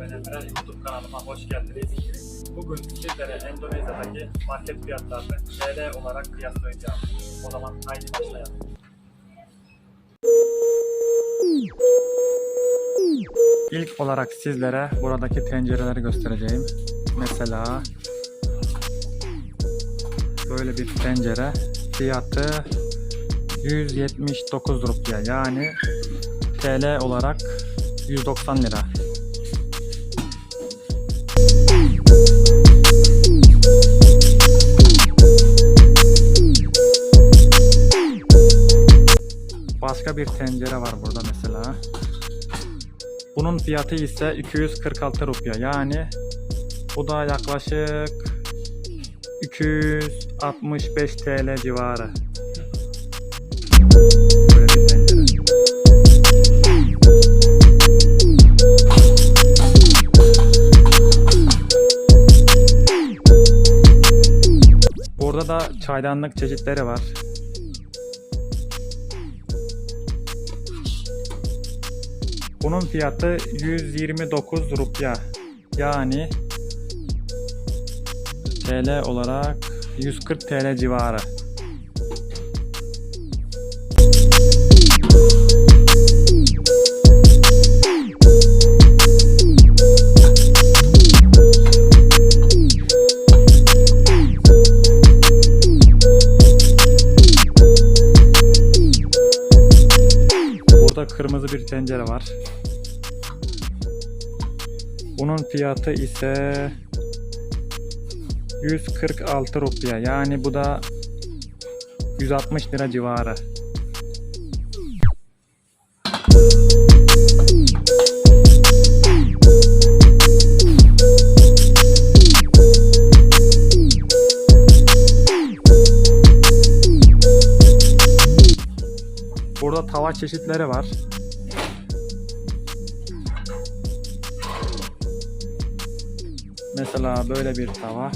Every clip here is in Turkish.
Ben YouTube kanalıma hoş geldiniz. Bugün sizlere Endonezya'daki market fiyatlarını TL olarak kıyaslayacağım. O zaman haydi başlayalım. İlk olarak sizlere buradaki tencereleri göstereceğim. Mesela böyle bir tencere fiyatı 179 rupiye yani TL olarak 190 lira. Başka bir tencere var burada mesela. Bunun fiyatı ise 246 rupiye. Yani bu da yaklaşık 265 TL civarı. Böyle bir tencere. Burada da çaydanlık çeşitleri var. Bunun fiyatı 129 rupya. Yani TL olarak 140 TL civarı. Tencere var. Bunun fiyatı ise 146 rupiye. Yani bu da 160 lira civarı. Burada tava çeşitleri var. Mesela böyle bir tava.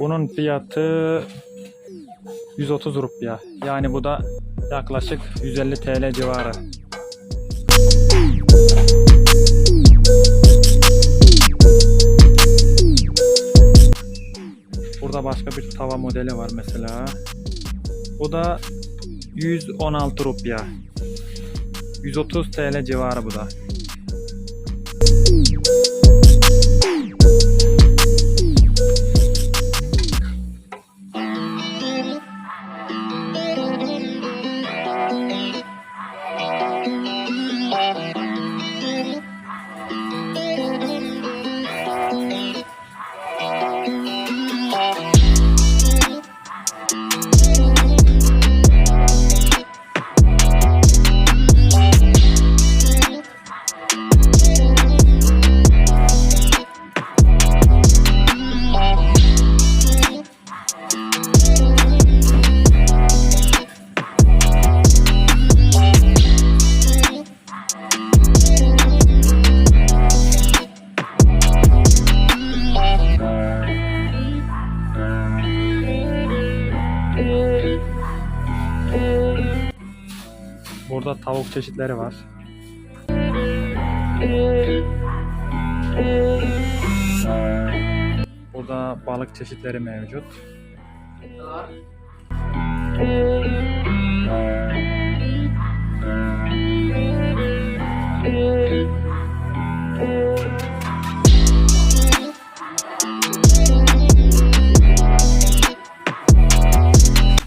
Bunun fiyatı 130 rupiye. Yani bu da yaklaşık 150 TL civarı. Burada başka bir tava modeli var mesela. Bu da 116 rupiye. 130 TL civarı bu da. Burada tavuk çeşitleri var. Burada balık çeşitleri mevcut.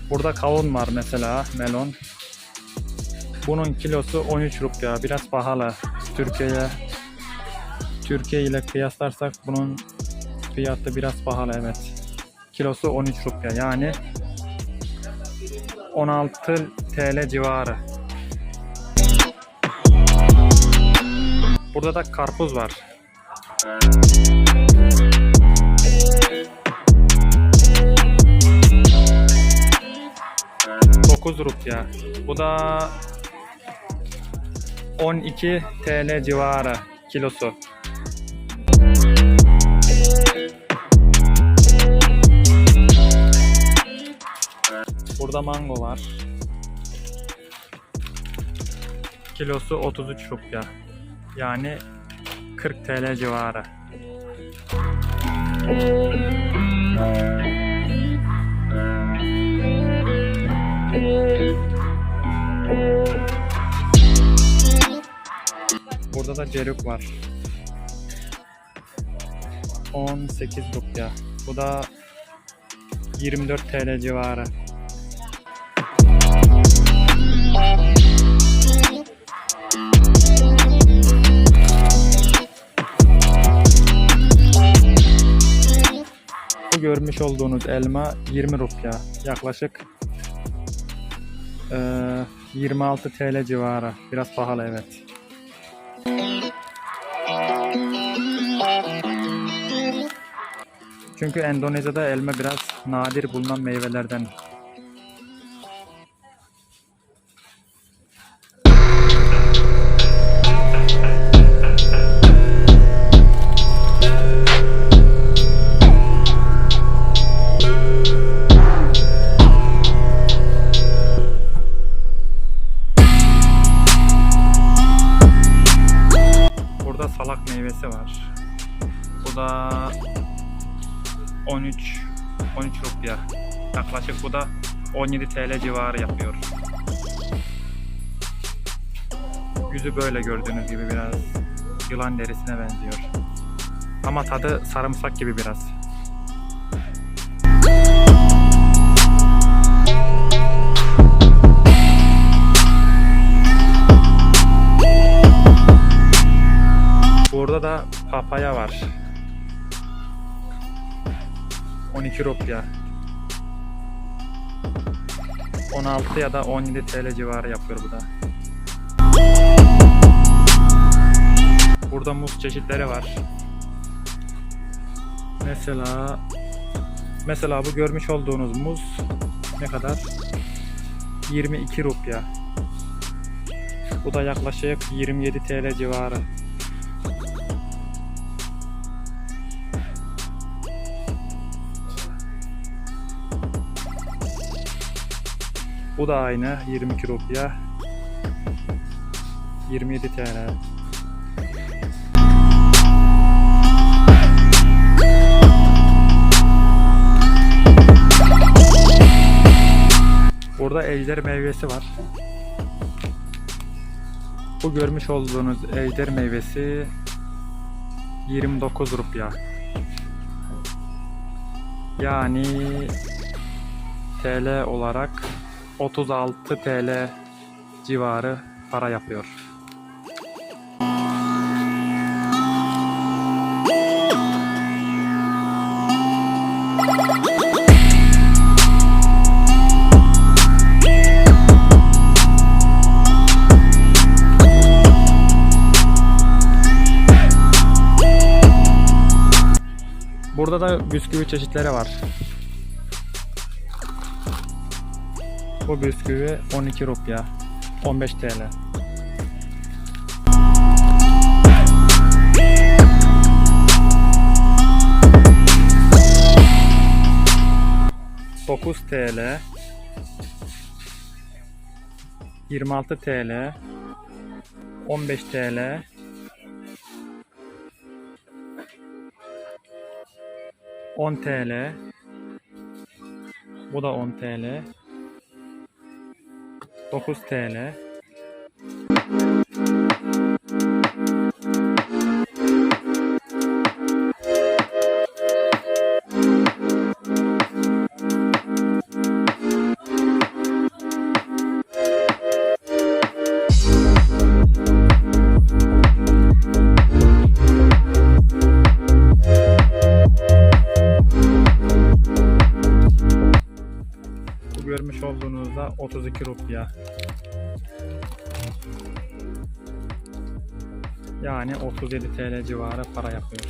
Burada kavun var mesela, melon. Bunun kilosu 13 rupiye. Biraz pahalı. Türkiye'ye Türkiye ile kıyaslarsak bunun fiyatı biraz pahalı evet. Kilosu 13 rupiye. Yani 16 TL civarı. Burada da karpuz var. Dokuz rupiye. Bu da 12 TL civarı kilosu. Burada mango var. kilosu 33 rupya. Yani 40 TL civarı. Burada da ceruk var. 18 rupya. Bu da 24 TL civarı. Bu görmüş olduğunuz elma 20 rupya. Yaklaşık eee, 26 TL civarı. Biraz pahalı evet. Çünkü Endonezya'da elma biraz nadir bulunan meyvelerden. TL civarı yapıyor. Yüzü böyle gördüğünüz gibi biraz yılan derisine benziyor. Ama tadı sarımsak gibi biraz. Burada da papaya var. 12 rupya. 16 ya da 17 TL civarı yapıyor bu da. Burada muz çeşitleri var. Mesela mesela bu görmüş olduğunuz muz ne kadar? 22 rupya. Bu da yaklaşık 27 TL civarı. Bu da aynı 22 rupya. 27 TL. Burada ejder meyvesi var. Bu görmüş olduğunuz ejder meyvesi 29 rupya. Yani TL olarak 36 TL civarı para yapıyor. Burada da bisküvi çeşitleri var. Bu bisküvi 12 rupya. 15 TL. Dokuz TL. 26 TL. 15 TL. 10 TL. Bu da 10 TL. 9 TL. Olduğunuzda 32 rupya. Yani 37 TL civarı para yapıyor.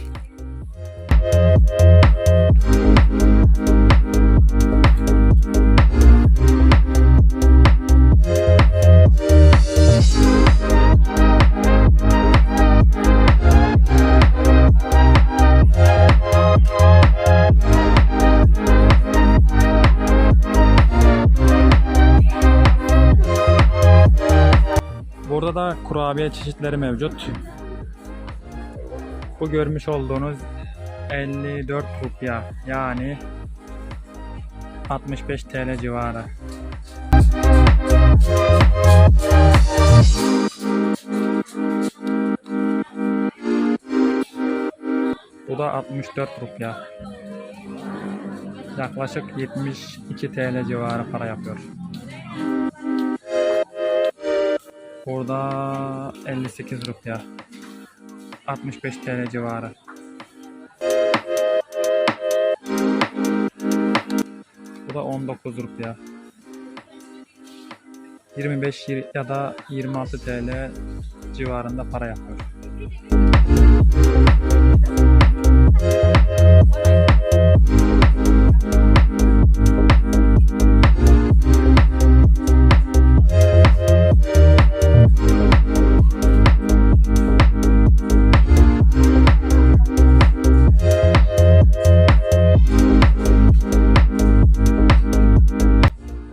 Kurabiye çeşitleri mevcut. Bu görmüş olduğunuz 54 rupya yani 65 TL civarı. Bu da 64 rupya. Yaklaşık 72 TL civarı para yapıyor. Burada 58 rupya. 65 TL civarı. Bu da 19 rupya. 25 yir- ya da 26 TL civarında para yapıyor.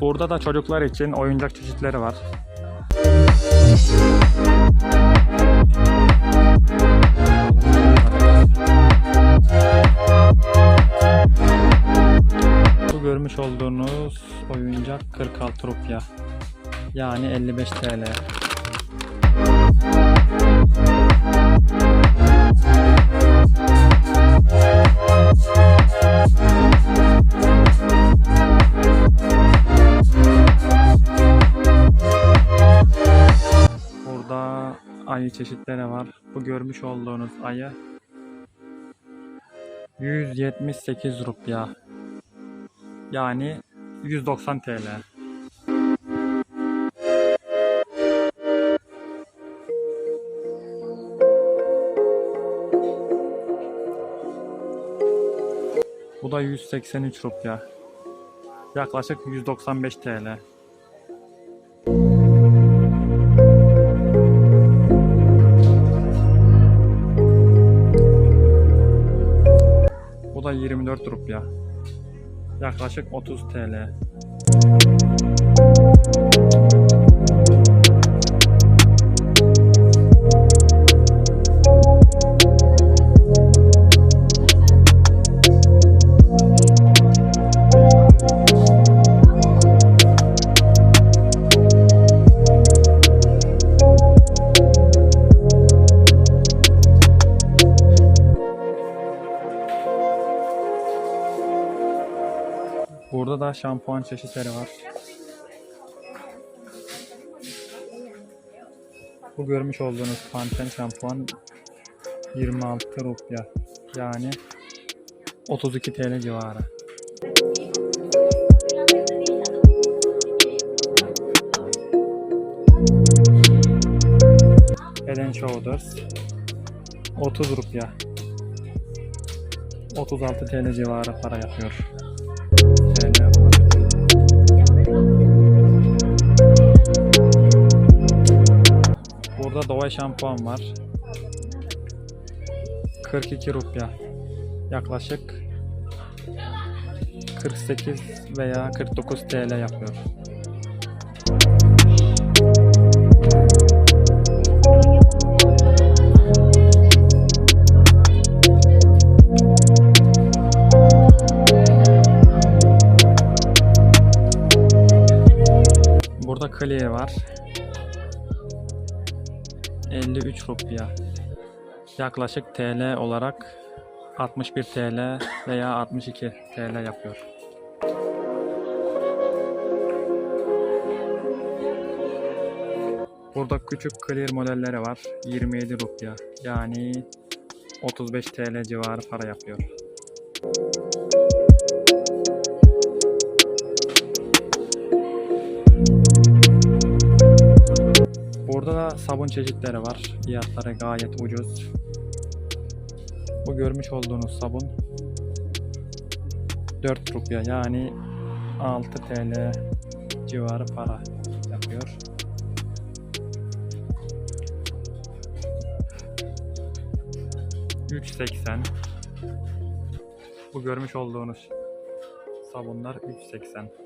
Burada da çocuklar için oyuncak çeşitleri var. Bu görmüş olduğunuz oyuncak 46 rupya. Yani 55 TL. Ayı çeşitleri var. Bu görmüş olduğunuz ayı 178 rupya. Yani 190 TL. Bu da 183 rupya. Yaklaşık 195 TL. 24 rupya. Yaklaşık 30 TL. Burada da şampuan çeşitleri var. Bu görmüş olduğunuz Pantene şampuan 26 rupya. Yani 32 TL civarı. Head Shoulders 30 rupya. 36 TL civarı para yapıyor. Burada şampuan var. 42 rupya. Yaklaşık 48 veya 49 TL yapıyor. Burada Clear var. 53 rupya. Yaklaşık TL olarak 61 TL veya 62 TL yapıyor. Burada küçük clear modelleri var. 27 rupya. Yani 35 TL civarı para yapıyor. Sabun çeşitleri var. Fiyatları gayet ucuz. Bu görmüş olduğunuz sabun 4 rupya yani 6 TL civarı para yapıyor. ...3.80 Bu görmüş olduğunuz sabunlar 3.80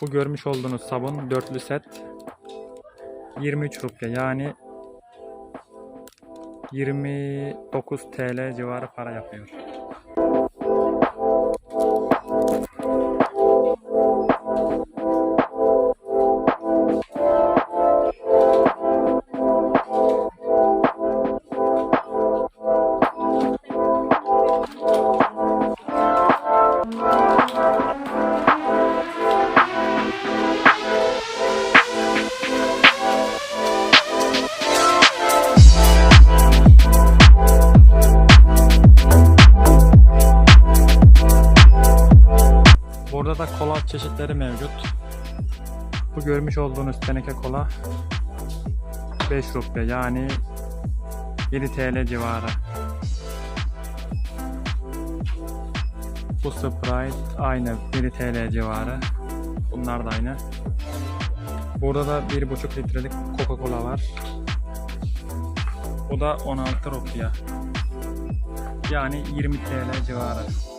Bu görmüş olduğunuz sabun dörtlü set 23 rupiye yani 29 TL civarı para yapıyor. Çeşitleri mevcut. Bu görmüş olduğunuz teneke kola 5 rupiye yani 7 TL civarı. Bu Sprite aynı 1 TL civarı. Bunlar da aynı. Burada da 1,5 litrelik Coca-Cola var. Bu da 16 rupiye. Yani 20 TL civarı.